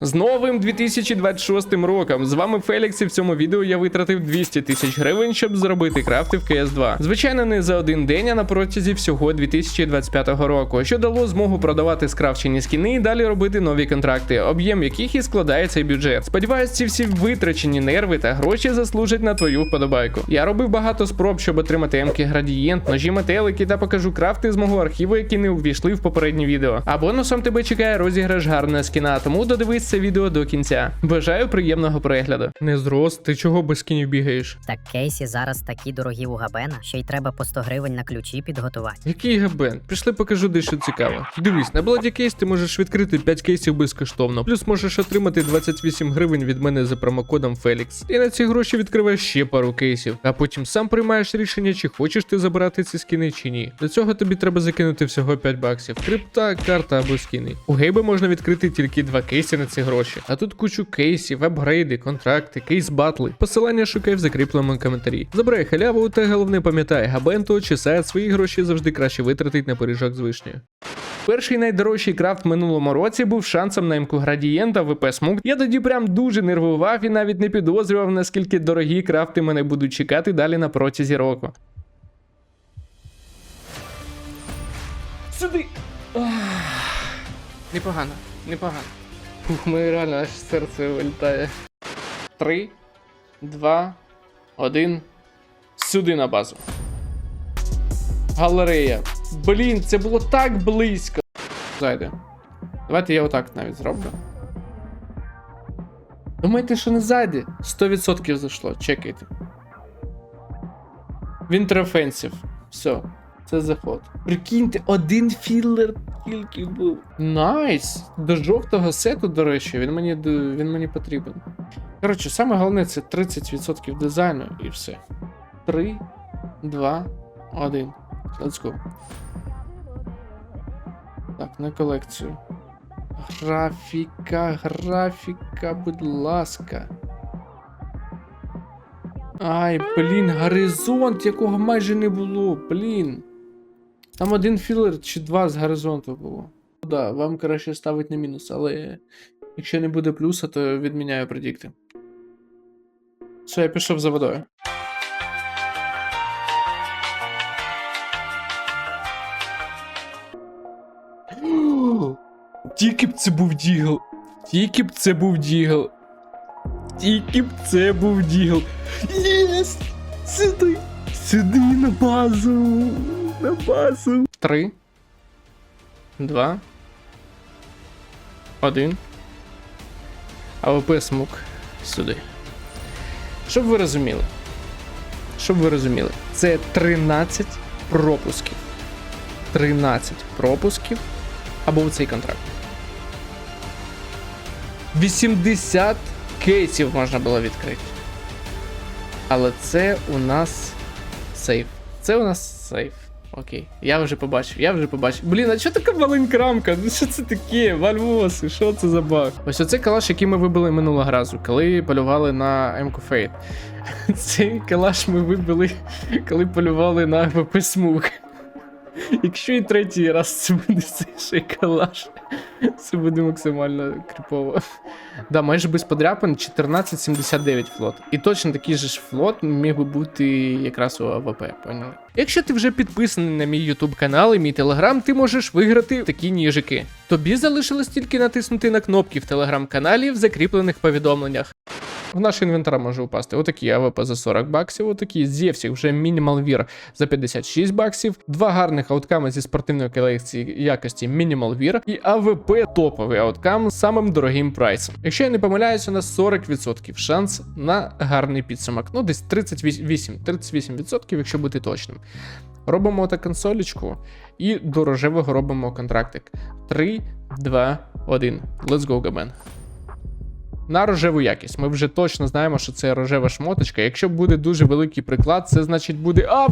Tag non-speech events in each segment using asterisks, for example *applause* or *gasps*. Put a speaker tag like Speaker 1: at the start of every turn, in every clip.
Speaker 1: З новим 2026 роком з вами Фелікс, і в цьому відео я витратив 200 тисяч гривень, щоб зробити крафти в CS 2. Звичайно, не за один день, а на протязі всього 2025 року, що дало змогу продавати скрафчені скіни і далі робити нові контракти, об'єм яких і складає цей бюджет. Сподіваюсь, ці всі витрачені нерви та гроші заслужать на твою вподобайку. Я робив багато спроб, щоб отримати емки градієнт, ножі метелики та покажу крафти з мого архіву, які не увійшли в попередні відео. А бонусом тебе чекає розіграш гарного скіна, тому додивись це відео до кінця. Бажаю приємного перегляду. Не зрос, ти чого без скінів бігаєш?
Speaker 2: Так кейсі зараз такі дорогі у Габена, що й треба по 100 гривень на ключі підготувати.
Speaker 1: Який габен? Пішли покажу дещо цікаве. Дивись, на Bloody Case ти можеш відкрити 5 кейсів безкоштовно, плюс можеш отримати 28 гривень від мене за промокодом Felix. І на ці гроші відкриваєш ще пару кейсів, а потім сам приймаєш рішення, чи хочеш ти забирати ці скіни чи ні. Для цього тобі треба закинути всього 5 баксів. Крипта, карта або скіни. У гейби можна відкрити тільки два кейси на ці гроші. А тут кучу кейсів, апгрейди, контракти, кейс батли. Посилання шукай в закріпленому коментарі. Забирай халяву та головне пам'ятай, габенто чи сайт свої гроші завжди краще витратить на пиріжок з вишнею. Перший найдорожчий крафт в минулому році був шансом на імку градієнта ВП Смук. Я тоді прям дуже нервував і навіть не підозрював, наскільки дорогі крафти мене будуть чекати далі на протязі року. Сюди! Ах. Непогано, непогано. *laughs* Ух, мене реально аж серце вилітає. Три, два, один. Сюди на базу. Галерея. Блін, це було так близько. Зайде. Давайте я отак навіть зроблю. Думаєте, що не зайде? 100% зайшло, чекайте. Offensive. Все, це заход. Прикиньте, один філер тільки був. Найс! До жовтого сету, до речі, він мені, він мені потрібен. Коротше, саме головне це 30% дизайну і все. 3, 2, 1. Let's go. Так, на колекцію. Графіка, графіка, будь ласка. Ай, блін, горизонт, якого майже не було, блін. Там один філер чи два з горизонту було. Ну Да, вам краще ставить на мінус, але якщо не буде плюса, то відміняю предікти. Все, я пішов за водою. *gasps* Тільки б це був дігл. Тільки б це був дігл. Тільки б це був дігл. Єс! Сюди! Сюди на базу! На базу! Три. Два. Один. АВП смук сюди. Щоб ви розуміли. Щоб ви розуміли, це 13 пропусків. 13 пропусків або в цей контракт. 80 кейсів можна було відкрити. Але це у нас сейф. Це у нас сейф. Окей. Я вже побачив, я вже побачив. Блін, а що така маленька рамка? Ну що це таке? Вальвоси, що це за баг? Ось оцей калаш, який ми вибили минулого разу, коли полювали на МК Фейт. *laughs* Цей калаш ми вибили, коли полювали на ВП Смук. Якщо і третій раз це буде цей ще калаш, це буде максимально кріпово. Да, майже без подряпин 1479 флот. І точно такий же ж флот міг би бути якраз у АВП, поняли? Якщо ти вже підписаний на мій YouTube канал і мій телеграм, ти можеш виграти такі ніжики. Тобі залишилось тільки натиснути на кнопки в телеграм-каналі в закріплених повідомленнях. В наш інвентар може упасти отакі АВП за 40 баксів, отакі Зевсік вже Minimal Wear за 56 баксів, два гарних аутками зі спортивної колекції якості Minimal Wear і АВП топовий ауткам з самим дорогим прайсом. Якщо я не помиляюсь, у нас 40% шанс на гарний підсумок. Ну, десь 38, 38%, якщо бути точним. Робимо так консолечку і до рожевого робимо контрактик. 3, 2, 1. Let's go, Gaben на рожеву якість. Ми вже точно знаємо, що це рожева шмоточка. Якщо буде дуже великий приклад, це значить буде. А,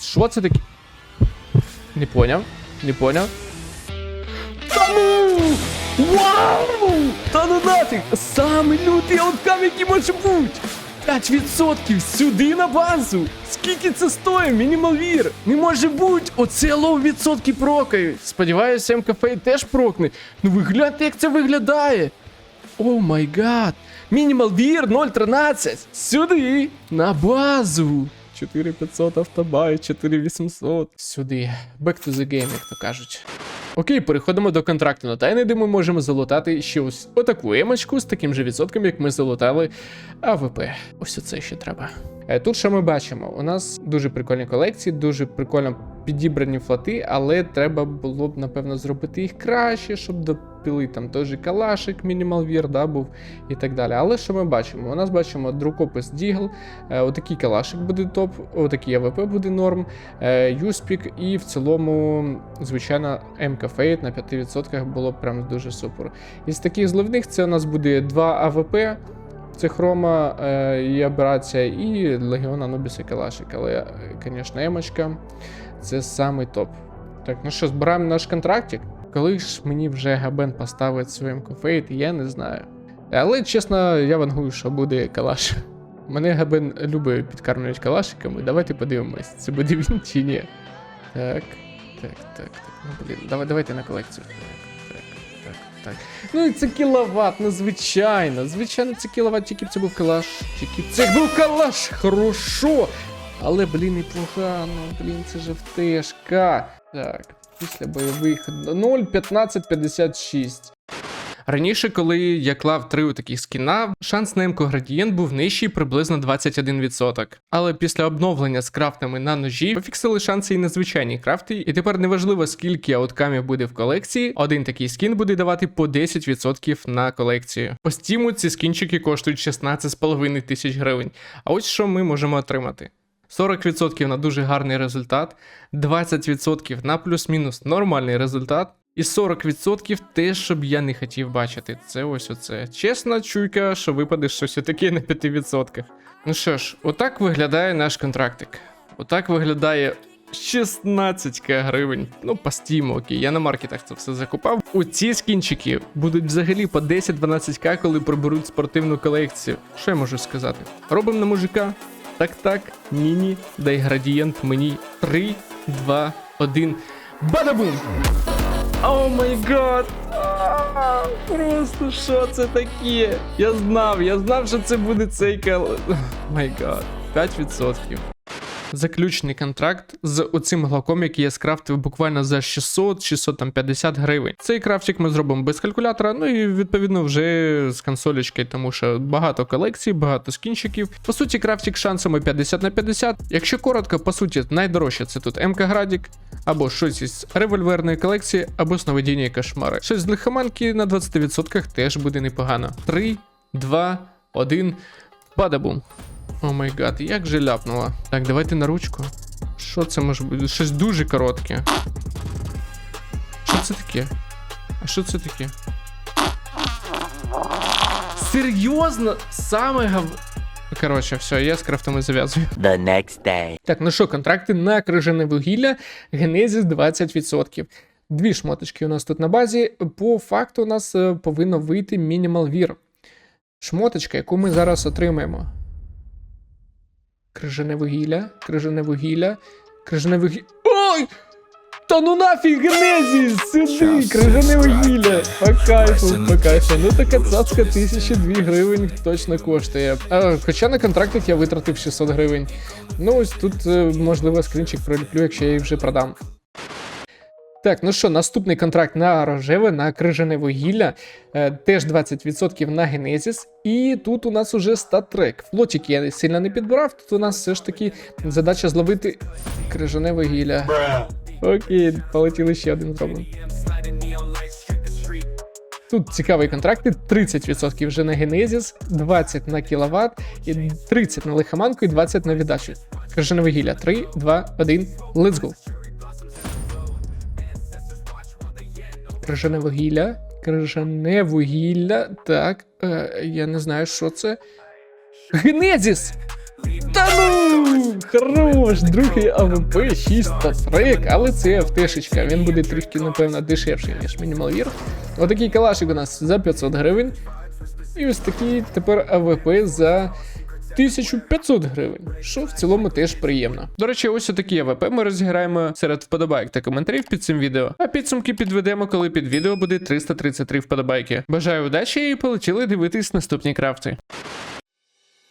Speaker 1: що це таке? Не поняв. Не поняв. Ну! Вау! Та ну нафіг! Саме лютий ауткам, який може бути! 5% сюди на базу! Скільки це стоїть? Мінімалвір! Не може бути! Оце лоу відсотки прокають! Сподіваюся, МКФ теж прокне. Ну ви гляньте, як це виглядає! О май гад! Мінімал вір 0.13! Сюди! На базу! 4500 автобайт, 4800. Сюди. Back to the game, як то кажуть. Окей, переходимо до контракту на тайни, де ми можемо залутати ще ось отаку емочку з таким же відсотком, як ми залутали АВП. Ось оце ще треба. Е, Тут що ми бачимо? У нас дуже прикольні колекції, дуже прикольно підібрані флати, але треба було б, напевно, зробити їх краще, щоб допіли там той же калашик, мінімал вір, да, був і так далі. Але що ми бачимо? У нас бачимо друкопис Дігл, е, отакий калашик буде топ, отакий АВП буде норм, е, Юспік і в цілому, звичайно, МК Фейт на 5% було прям дуже супер. Із таких зливних це у нас буде два АВП. Це хрома е, і аберація, і Легіон Анубіс і Калашик. Але, е, звісно, емочка це самий топ. Так, ну що, збираємо наш контрактик. Коли ж мені вже Габен поставить своїм кофейт, я не знаю. Але чесно, я вангую, що буде калаш. Мене Габен любить підкармлювати калашиками. Давайте подивимось, це буде він чи ні. Так, так, так, так. Ну блін, давай, давайте на колекцію. Так. Ну і це кіловат, ну звичайно. Це кіловат, тільки б це був калаш. Тільки б це був калаш, хорошо. Але, блін, і погано, блін, це же втешка. Так, після бойових 0, 15, 56. Раніше, коли я клав три таких скіна, шанс на МК градієнт був нижчий приблизно 21%. Але після обновлення з крафтами на ножі пофіксили шанси і на звичайні крафти, і тепер неважливо скільки ауткамів буде в колекції, один такий скін буде давати по 10% на колекцію. По стіму ці скінчики коштують 16,5 тисяч гривень. А ось що ми можемо отримати. 40% на дуже гарний результат, 20% на плюс-мінус нормальний результат, і 40% те, що б я не хотів бачити. Це ось оце. Чесна чуйка, що випаде щось таке на 5%. Ну що ж, отак виглядає наш контрактик. Отак виглядає 16к гривень. Ну, по стіму, окей, я на маркетах це все закупав. У ці скінчики будуть взагалі по 10-12к, коли проберуть спортивну колекцію. Що я можу сказати? Робимо на мужика. Так, так, ні-ні, дай градієнт мені 3, 2, 1. Бадабум! О май гад! Просто що це таке? Я знав, я знав, що це буде цей кал. *laughs* Май гад. 5%. Заключний контракт з оцим глаком, який я скрафтив буквально за 600-650 гривень. Цей крафтик ми зробимо без калькулятора, ну і відповідно вже з консолечки, тому що багато колекцій, багато скінчиків. По суті, крафтик шансами 50 на 50. Якщо коротко, по суті, найдорожче це тут МК Градік, або щось із револьверної колекції, або сновидіння і кошмари. Щось з лихоманки на 20% теж буде непогано. 3, 2, 1, падабум. О май гад, як же ляпнула. Так, давайте на ручку. Що це може бути? Щось дуже коротке. Що це таке? А що це таке? Серйозно? Саме гав... Коротше, все, я з крафтами зав'язую.
Speaker 3: The next day.
Speaker 1: Так, ну що, контракти на крижане вугілля, Генезіс 20%. Дві шмоточки у нас тут на базі. По факту у нас е, повинно вийти мінімал вір. Шмоточка, яку ми зараз отримаємо. Крижане вугілля, крижане вугілля, крижане вугілля. Ой! Та ну нафіг Генезіс! Сюди! Крижане вугілля! По кайфу, по кайфу. Ну така цацка 1002 гривень точно коштує. А, хоча на контрактах я витратив 600 гривень. Ну ось тут, е, можливо, скрінчик проліплю, якщо я їх вже продам. Так, ну що, наступний контракт на рожеве, на крижане вугілля, е, теж 20% на Генезіс. І тут у нас уже статрек. Флотик я сильно не підбирав, тут у нас все ж таки задача зловити крижане вугілля. Окей, полетіли ще один зробимо. Тут цікаві контракти: 30% вже на Генезіс, 20 на кіловат, і 30 на лихоманку і 20 на віддачу. Крижане вугілля. 3, 2, 1, let's go. Крижане вугілля. Крижане вугілля. Так, е, я не знаю, що це. Генезіс! Та ну! Хорош! Другий АВП 6 та трек, але це ФТшечка. Він буде трішки, напевно, дешевший, ніж Minimal Вір. Отакий калашик у нас за 500 гривень. І ось такий тепер АВП за 1500 гривень, що в цілому теж приємно. До речі, ось отакі АВП ми розіграємо серед вподобайок та коментарів під цим відео. А підсумки підведемо, коли під відео буде 333 вподобайки. Бажаю удачі і полетіли дивитись наступні крафти.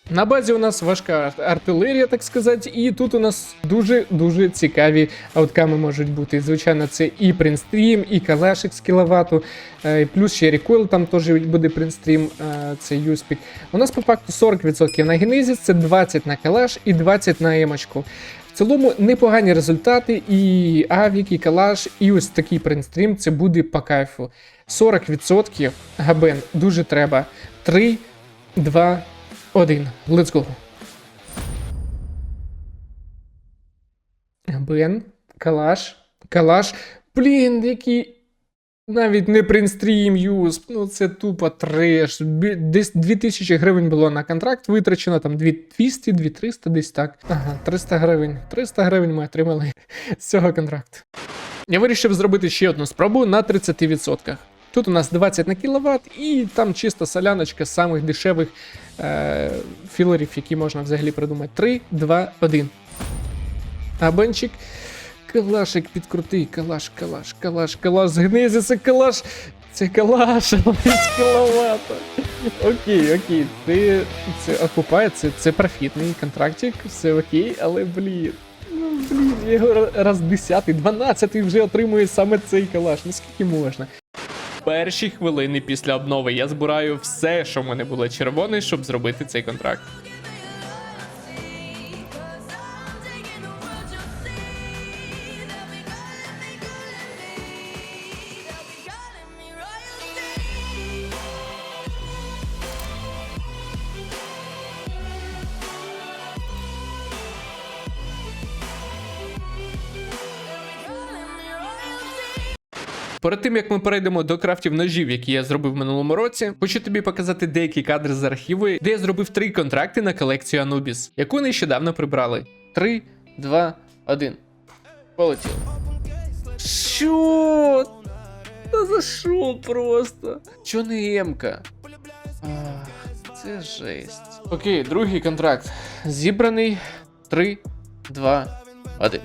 Speaker 1: На базі у нас важка артилерія, так сказати, і тут у нас дуже-дуже цікаві аутками можуть бути. Звичайно, це і принстрім, і калашик з кіловату, е, плюс ще рекойл там теж буде принстрім, е, це юспік. У нас по факту 40% на генезіс, це 20 на калаш і 20 на емочку. В цілому непогані результати, і авік, і калаш, і ось такий принстрім це буде по кайфу. 40% габен дуже треба. 3, 2, 1. Let's go. Бен, калаш, калаш. Блін, який. Навіть не принстрім юз, ну це тупо треш. Десь 2000 гривень було на контракт витрачено, там 2200, 2300, десь так. Ага, 300 гривень. 300 гривень ми отримали *laughs* з цього контракту. Я вирішив зробити ще одну спробу на 30%. Тут у нас 20 на кіловат, і там чисто соляночка з самих дешевих е- філерів, які можна взагалі придумати. 3, 2, 1. А бенчик. Калашик підкрутий, калаш, калаш, калаш, калаш, з гнезіса, калаш. Це калаш, *laughs* кіловата. Окей, окей, ти це окупає, це, це профітний контрактик, все окей, але блін. Ну блін, його раз 10, 12 вже отримую саме цей калаш. Ну скільки можна? Перші хвилини після обнови я збираю все, що в мене було червоне, щоб зробити цей контракт. Перед тим як ми перейдемо до крафтів ножів, які я зробив в минулому році, хочу тобі показати деякі кадри з архіву, де я зробив три контракти на колекцію Anubis, яку нещодавно прибрали. 3, 2, 1. Полетіло. Що? Та за що просто? Чо не Емка? Це жесть. Окей, другий контракт. Зібраний. 3, 2, 1.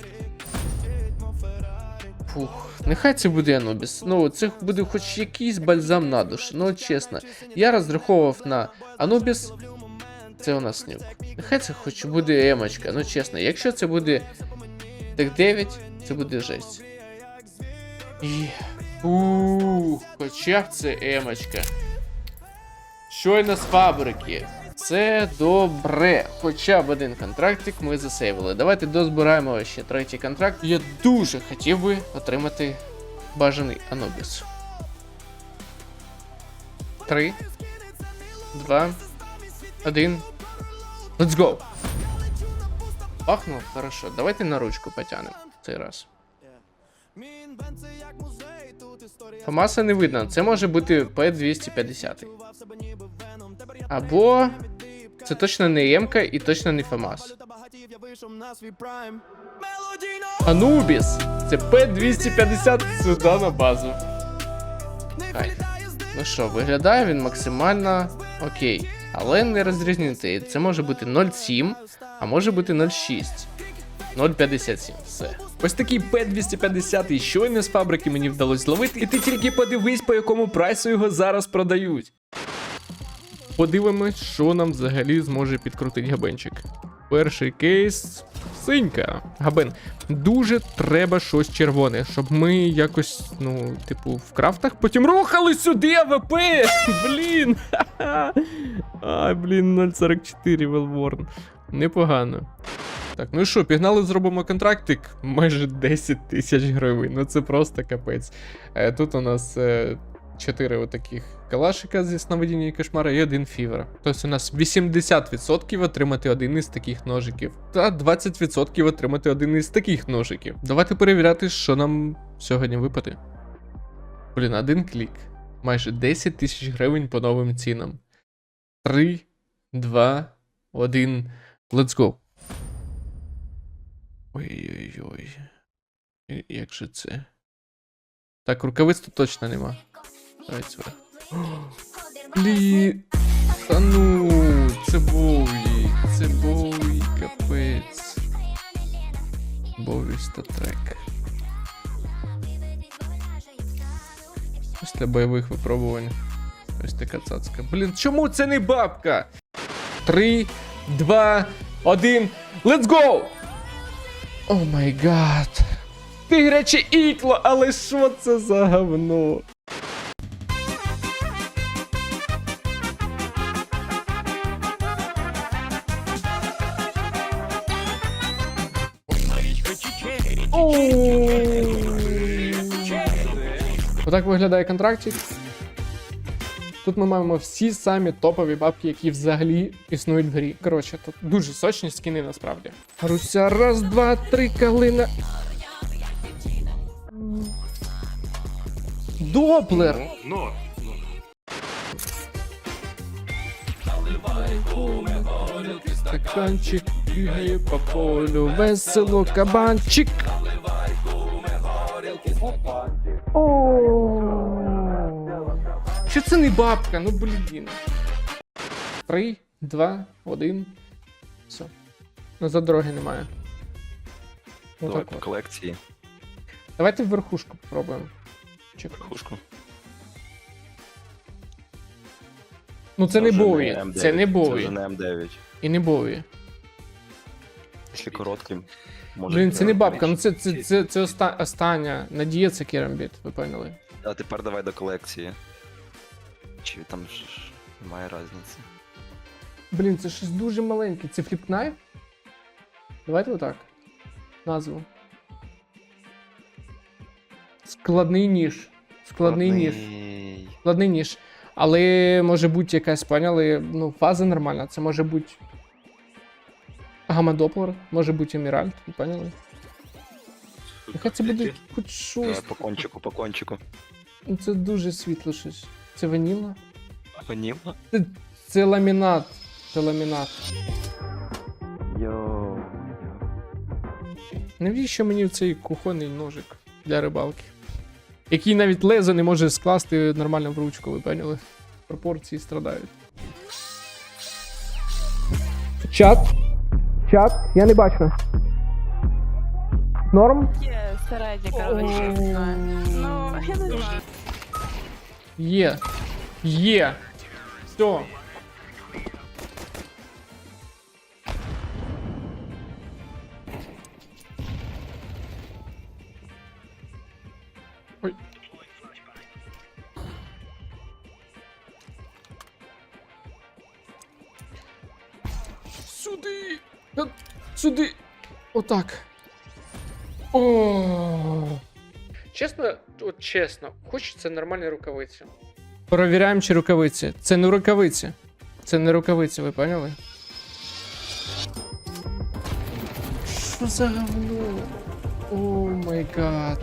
Speaker 1: Фух, нехай це буде Анубіс. Ну, це буде хоч якийсь бальзам на душу. Ну, чесно. Я розраховував на Анубіс. Це у нас нюк. Нехай це хоч буде емочка. Ну чесно, якщо це буде так 9, це буде жесть. І. Ух, хоча б це емочка. Щойно з фабрики. Це добре. Хоча б один контрактик ми засейвили. Давайте дозбираємо ще третій контракт. Я дуже хотів би отримати бажаний Анубіс. Три, два, один. Let's go! Пахнуло хорошо. Давайте на ручку потягнемо цей раз. Фамаса не видно. Це може бути P250. Або це точно не Емка і точно не Фамас. Анубіс! Це P250 сюди на базу. Хай. Ну що, виглядає він максимально окей. Але не розрізнити. Це може бути 0,7, а може бути 0,6. 0,57. Все. Ось такий P250 і щойно з фабрики мені вдалося зловити, і ти тільки подивись, по якому прайсу його зараз продають. Подивимось, що нам взагалі зможе підкрутити габенчик. Перший кейс. Синька. Габен. Дуже треба щось червоне, щоб ми якось, ну, типу, в крафтах потім рухали сюди АВП! Блін! *laughs* Ай, блін, 044 Велворн. Непогано. Так, ну і що, пігнали, зробимо контрактик. Майже 10 тисяч гривень. Ну це просто капець. Е, тут у нас е, 4 отаких калашика зі сновидіння і кошмара і один фівер. Тобто у нас 80% отримати один із таких ножиків, та 20% отримати один із таких ножиків. Давайте перевіряти, що нам сьогодні випаде. Блін, один клік. Майже 10 тисяч гривень по новим цінам. 3, 2, 1. Let's go. Ой-ой-ой. Як же це? Так, рукавиць тут точно нема. Блін. Та ну, це Боуї, це Боуї, капець. Боуї статрек. Після бойових випробувань. Ось така цацка. Блін, чому це не бабка? Три, два, один. Let's go! О май гад. Ти Тигряче ікло, але що це за говно? Отак виглядає контрактик. Тут ми маємо всі самі топові бабки, які взагалі існують в грі. Коротше, тут дуже сочні скіни насправді. Руся, раз, два, три, калина. Доплер!
Speaker 3: Ну, ну.
Speaker 1: Стаканчик бігає по полю, весело кабанчик. О, Що це не бабка? Ну блін. Три, два, один. Все. Назад дороги немає.
Speaker 3: Давай по колекції.
Speaker 1: Давайте в верхушку попробуємо. Чек.
Speaker 3: Верхушку.
Speaker 1: Ну це не
Speaker 3: вже
Speaker 1: Бові. Це не
Speaker 3: Це вже не М9.
Speaker 1: І не Бові.
Speaker 3: Якщо коротким. Може
Speaker 1: Блін, це не бабка, ну це, це, це, це оста- остання надія, це керамбіт, ви поняли?
Speaker 3: А тепер давай до колекції. Чи там ж немає різниці.
Speaker 1: Блін, це щось дуже маленьке. Це фліпкнайф? Давайте отак. Назву. Складний ніж. Складний ніж.
Speaker 3: Складний.
Speaker 1: Складний ніж. Але може бути якась, поняли, ну, фаза нормальна. Це може бути. Гамма-доплер, може бути еміральд, ви поняли? Нехай це буде хоч
Speaker 3: Давай
Speaker 1: щось.
Speaker 3: по кончику, по кончику.
Speaker 1: Ну, Це дуже світло щось. Це ваніла?
Speaker 3: Ваніла?
Speaker 1: Це, це ламінат. Це ламінат.
Speaker 3: Йоу.
Speaker 1: Навіщо мені цей кухонний ножик для рибалки? Який навіть лезо не може скласти нормально в ручку, ви поняли? Пропорції страдають. Чат. Чат, я не бачу. Норм?
Speaker 4: Є середня, коротше, не знаю. Ну, я не знаю.
Speaker 1: Є. Є. Все. Отак. О. Чесно, от чесно, хочеться нормальні рукавиці. Перевіряємо, чи рукавиці. Це не рукавиці. Це не рукавиці, ви поняли? Що за говно? О май гад.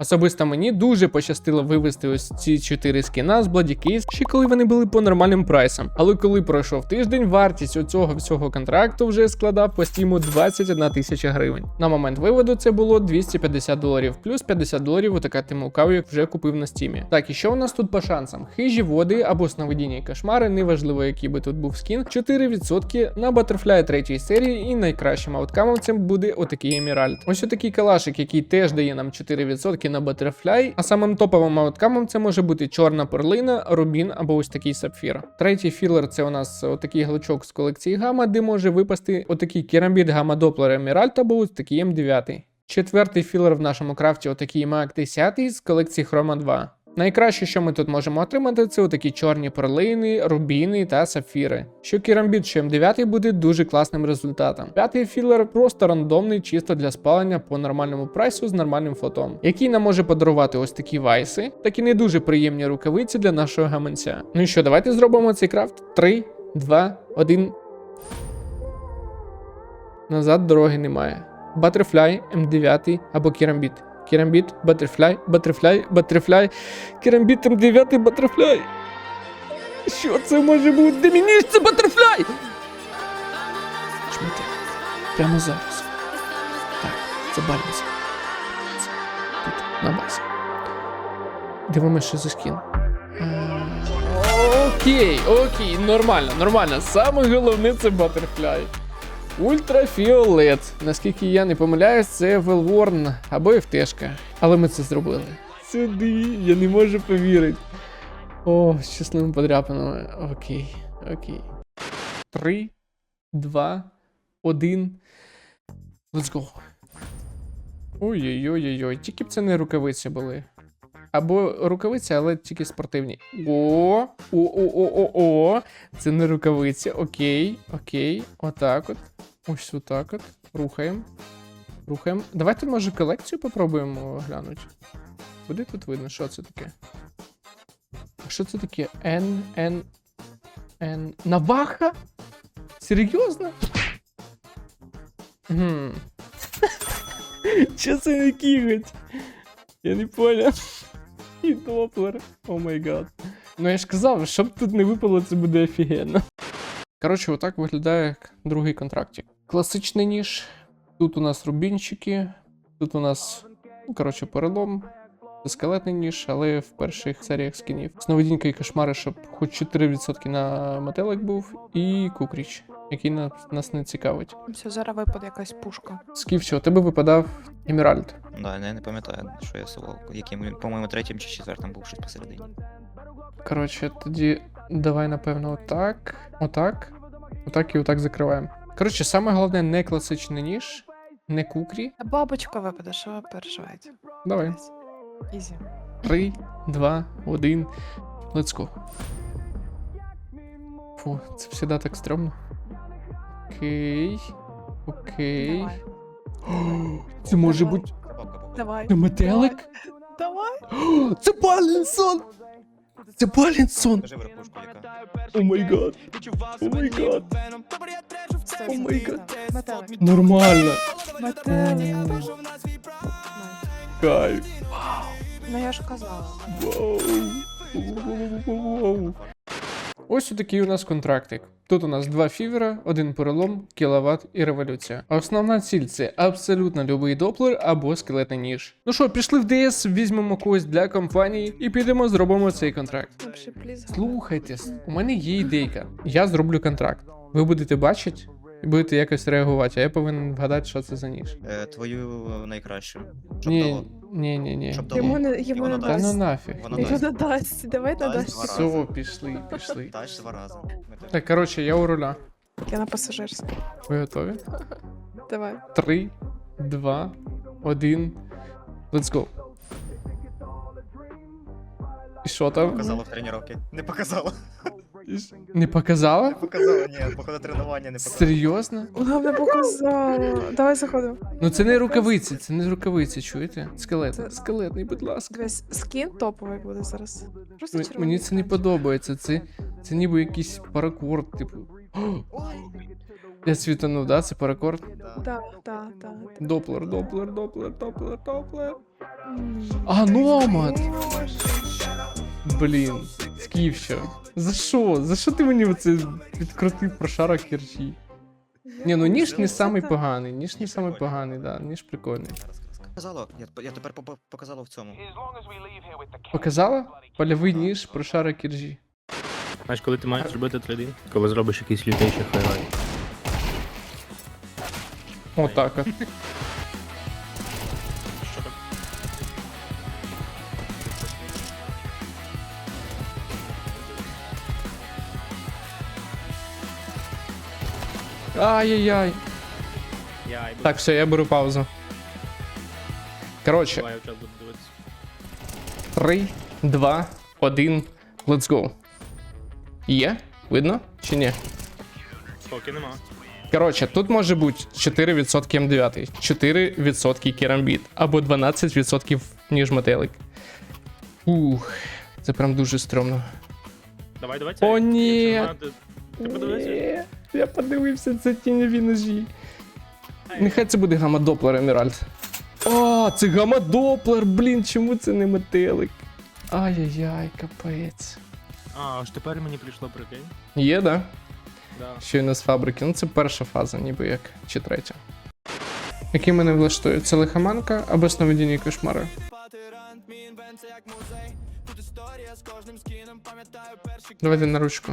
Speaker 1: Особисто мені дуже пощастило вивести ось ці чотири скіна з Bloody ще коли вони були по нормальним прайсам. Але коли пройшов тиждень, вартість оцього всього контракту вже складав по стіму 21 тисяча гривень. На момент виводу це було 250 доларів, плюс 50 доларів отака тимукав, як вже купив на стімі. Так, і що у нас тут по шансам? Хижі води або сновидіння і кошмари, неважливо, який би тут був скін, 4% на Butterfly третьої серії, і найкращим ауткамом це буде отакий Еміральд. Ось отакий калашик, який теж дає нам 4% на Butterfly, а самим топовим ауткамом це може бути чорна перлина, рубін або ось такий сапфір. Третій філер це у нас отакий гличок з колекції гама, де може випасти отакий керамбіт гама Доплер Еміральд або ось такий М9. Четвертий філер в нашому крафті отакий Мак 10 з колекції Chroma 2. Найкраще, що ми тут можемо отримати, це отакі чорні перлини, рубіни та сапфіри. Що керамбіт, що М9 буде дуже класним результатом. П'ятий філер просто рандомний, чисто для спалення по нормальному прайсу з нормальним флотом, який нам може подарувати ось такі вайси, такі не дуже приємні рукавиці для нашого гаманця. Ну і що, давайте зробимо цей крафт. 3, 2, 1. Назад дороги немає. Butterfly, М9 або керамбіт. Керамбіт, Butterfly, Butterfly, Butterfly, Керамбіт М9, Butterfly. Що це може бути? Де це Butterfly? Чмити. Прямо зараз. Так, це бальниця. Тут, на базі. Дивимося, що за скін. Окей, окей, нормально, нормально. Саме головне це Butterfly. Ультрафіолет. Наскільки я не помиляюсь, це Велворн або ФТшка. Але ми це зробили. Сюди, я не можу повірити. О, з щасливим подряпаним. Окей, окей. Три, два, один. Let's go. Ой-ой-ой-ой, тільки б це не рукавиці були. Або рукавиці, але тільки спортивні. О, о-о-о-о-о. Це не рукавиці. Окей, окей. Отак от. Ось отак от. Рухаємо. Рухаємо. Давайте, може, колекцію попробуємо глянути. Буде тут видно, що це таке? Що це таке? Н, Н, Н. Наваха? Серйозно? Че це не кігать? Я не понял. *laughs* І доплер. О май гад. Ну я ж казав, щоб тут не випало, це буде офігенно. Коротше, отак виглядає другий контрактик. Класичний ніж. Тут у нас рубінчики, тут у нас, ну, коротше, перелом. Скелетний ніж, але в перших серіях скінів. Сновидінька і кошмари, щоб хоч 4% на метелик був, і кукріч, який нас, нас не цікавить.
Speaker 4: Все, зараз випаде якась пушка.
Speaker 1: Скіфчо, у тебе випадав Еміральд.
Speaker 5: Да, я не пам'ятаю, що я сував. Яким, по-моєму, третім чи четвертим був щось посередині.
Speaker 1: Коротше, тоді давай, напевно, отак, отак, отак і отак закриваємо. Коротше, саме головне не класичний ніж, не кукрі.
Speaker 4: Та Бабочка випаде, що ви переживаєте?
Speaker 1: Давай.
Speaker 4: Ізі.
Speaker 1: Три, два, один. Let's go. Фу, це всегда так стрьомно. Окей. Окей.
Speaker 4: Давай.
Speaker 1: О, *gasps* Це може
Speaker 4: Давай.
Speaker 1: бути.
Speaker 4: Давай.
Speaker 1: Це метелик?
Speaker 4: Давай.
Speaker 1: О, *gasps* Це Балінсон! Це
Speaker 5: верхушку, яка.
Speaker 1: О май гад. О май гад.
Speaker 4: Все,
Speaker 1: О май гад.
Speaker 4: Метелик.
Speaker 1: Нормально.
Speaker 4: Метелик.
Speaker 1: Кайф.
Speaker 4: Ну я ж казала.
Speaker 1: Вау. Вау. Ось такий у нас контрактик. Тут у нас два фівера, один перелом, кіловат і революція. А Основна ціль це абсолютно любий доплер або скелетний ніж. Ну що, пішли в ДС, візьмемо когось для компанії і підемо зробимо цей контракт. Слухайте, у мене є ідейка. Я зроблю контракт. Ви будете бачити і будете якось реагувати, а я повинен вгадати, що це за ніж.
Speaker 5: Е, твою найкращу. Щоб
Speaker 1: Ні,
Speaker 5: дало.
Speaker 1: ні, ні, ні.
Speaker 5: Щоб дало.
Speaker 4: Йому не,
Speaker 5: І
Speaker 4: йому
Speaker 5: воно
Speaker 4: не
Speaker 1: Та ну
Speaker 4: дасть.
Speaker 1: нафіг.
Speaker 5: Воно.
Speaker 4: Йому
Speaker 5: дасть.
Speaker 4: не. Давай не
Speaker 5: Дасть рази.
Speaker 1: Все, пішли, пішли.
Speaker 5: Дасть два рази. Ми теж.
Speaker 1: Так, коротше, я у руля.
Speaker 4: Я на пасажирську.
Speaker 1: Ви готові?
Speaker 4: Давай.
Speaker 1: Три, два, один. Let's go. І що там?
Speaker 5: Показала в тренування. Не показала.
Speaker 1: Не показала?
Speaker 5: Показала, ні, походу тренування не показала.
Speaker 1: Серйозно?
Speaker 4: Вона не показала. Давай заходимо.
Speaker 1: Ну це не рукавиці, це не рукавиці, чуєте? Скелет.
Speaker 4: Це-
Speaker 1: Скелетний, будь ласка.
Speaker 4: Дивись, скін топовий буде зараз. Просто
Speaker 1: М-
Speaker 4: червоний
Speaker 1: Мені це не подобається. Це, це ніби якийсь паракорд, типу. О, Я світанув, да? Це паракорд?
Speaker 4: Так, так, так.
Speaker 1: Доплер, доплер, доплер, доплер, доплер.
Speaker 4: М.
Speaker 1: А, номад!
Speaker 4: Боже.
Speaker 1: Блін, скіфщо. За що? За що ти мені оце відкрутив про шара кіржі? Ні, ну ніж не самий поганий, ніж не самий поганий, да, ніж прикольний.
Speaker 5: Зараз Показала, я, я тепер по- показала в цьому.
Speaker 1: Показала? Польовий ніж про шара кіржі.
Speaker 6: Знаєш, коли ти маєш зробити 3D, коли зробиш якийсь лютейший хайлайт.
Speaker 1: Отак от. Ай-яй-яй.
Speaker 6: Я
Speaker 1: Так, все, я беру паузу. Коротше,
Speaker 6: Давай я буду дивитися.
Speaker 1: 3, 2, 1, let's go. Є? Видно? Чи ні?
Speaker 6: Поки нема.
Speaker 1: Коротше, тут може бути 4% М9, 4% керамбіт, або 12% ніж метелик. Ух, це прям дуже стрьомно.
Speaker 6: Давай, давай.
Speaker 1: О, ні.
Speaker 6: Ти, ти подивися.
Speaker 1: Ні, Я подивився, це тіньові ножі. Нехай це буде гамма-доплер Еміральд. О, це гамма-доплер, блін, чому це не метелик? Ай-яй-яй, капець.
Speaker 6: А, аж тепер мені прийшло прикинь.
Speaker 1: Є, да?
Speaker 6: Да.
Speaker 1: Щойно з фабрики. Ну це перша фаза, ніби як, чи третя. Які мене влаштують? Це лихоманка або сновидіння і кошмари? Давайте на ручку.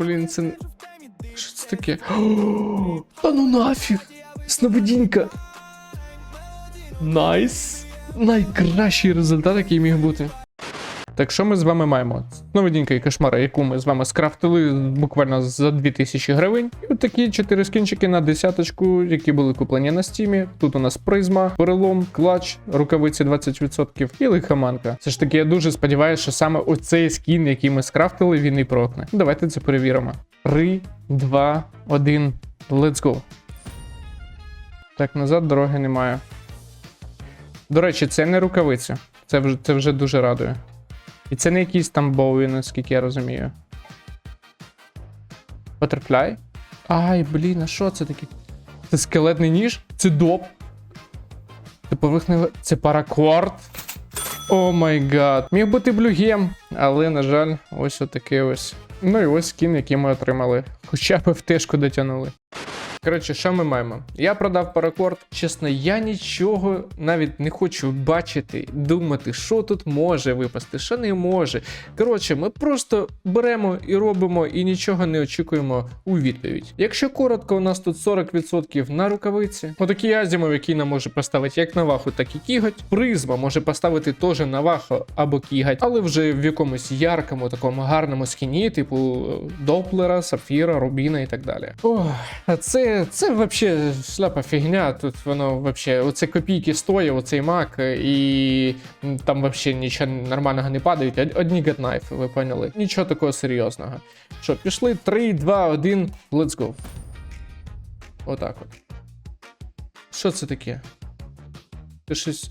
Speaker 1: Блін, це. Що це таке? *gasps* О, Та ну нафіг! Сновидінька! Найс! Найкращий результат, який міг бути. Так що ми з вами маємо? Новидінька і кошмара, яку ми з вами скрафтили буквально за 2000 гривень. І от такі 4 скінчики на десяточку, які були куплені на стімі. Тут у нас призма, перелом, клач, рукавиці 20% і лихоманка. Все ж таки, я дуже сподіваюся, що саме оцей скін, який ми скрафтили, він і прокне. Давайте це перевіримо. 3, 2, 1, let's go. Так, назад дороги немає. До речі, це не рукавиця. Це вже, це вже дуже радує. І це не якийсь там Боуі, наскільки я розумію. Батерфляй? Ай, блін, а що це таке? Це скелетний ніж? Це доп. Це поверхневе. Це паракорд. О май гад. Міг бути блюгем, але, на жаль, ось отакий ось. Ну і ось скін, який ми отримали. Хоча б в тежку дотягнули. Коротше, що ми маємо? Я продав паракорд. Чесно, я нічого навіть не хочу бачити, думати, що тут може випасти, що не може. Коротше, ми просто беремо і робимо, і нічого не очікуємо у відповідь. Якщо коротко, у нас тут 40% на рукавиці. Отакий азімов, який нам може поставити як на ваху, так і кіготь. Призма може поставити теж на ваху або кіготь, але вже в якомусь яркому, такому гарному скіні, типу Доплера, Сафіра, Рубіна і так далі. Ох, а це, це взагалі шляпа фігня. Тут воно взагалі, оце копійки стоїть, оцей мак, і там взагалі нічого нормального не падають. Одні гетнайфи, ви поняли. Нічого такого серйозного. Що, пішли 3, 2, 1, let's go. Отак от. Що це таке? Ти щось.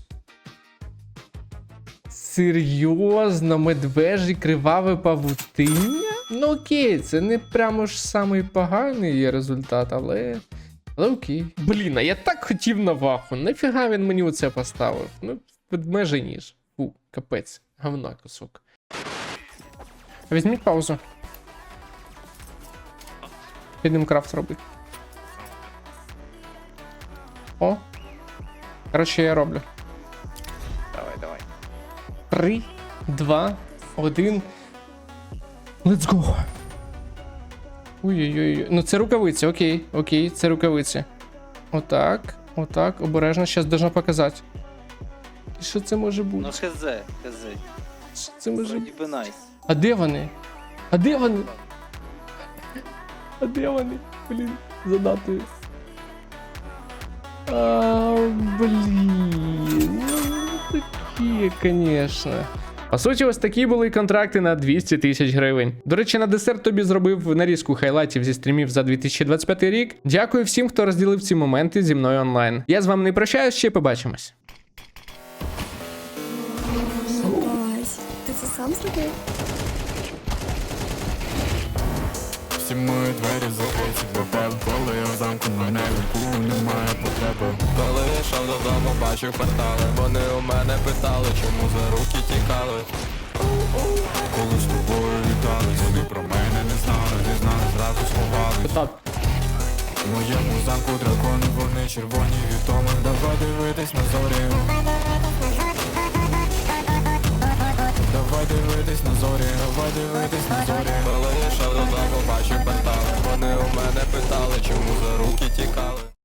Speaker 1: Серйозно, медвежі, криваве павутиння? Ну окей, це не прямо ж самий поганий результат, але. Але окей. Блін, а я так хотів на ваху. Нафіга він мені оце поставив? Ну, ведмежий ніж. Фу, капець, говна кусок. Візьміть паузу. Підемо крафт робити. О. Коротше, я роблю.
Speaker 5: Давай, давай.
Speaker 1: Три, два, один. Let's go. Ой-ой-ой. Ну це рукавиці, окей, окей, це рукавиці. Отак, отак, обережно, зараз должна показати. І що це може бути?
Speaker 7: Ну хз, хз.
Speaker 1: Що це може
Speaker 7: Вроді
Speaker 1: бути?
Speaker 7: би найс.
Speaker 1: А де вони? А де вони? А де вони? Блін, за датою. А, блін. Такі, конечно. По суті, ось такі були контракти на 200 тисяч гривень. До речі, на десерт тобі зробив нарізку хайлайтів зі стрімів за 2025 рік. Дякую всім, хто розділив ці моменти зі мною онлайн. Я з вами не прощаюсь, ще побачимось.
Speaker 8: Ти це сам зробив?
Speaker 9: Всі мої двері закриті для тебе Коли я в замку мене віку немає потреби. Коли йшов додому, бачив портали. Вони у мене питали, чому за руки тікали. Коли з тобою літали, вони про мене не знали. Дізнали, зразу сховали
Speaker 1: Так.
Speaker 9: У моєму замку дракони, вони червоні відомо. Давай дивитись на зорі дивитись на зорі, ви дивитись на зорі, коли я ще додому побачив портали Вони у мене питали, чому за руки тікали.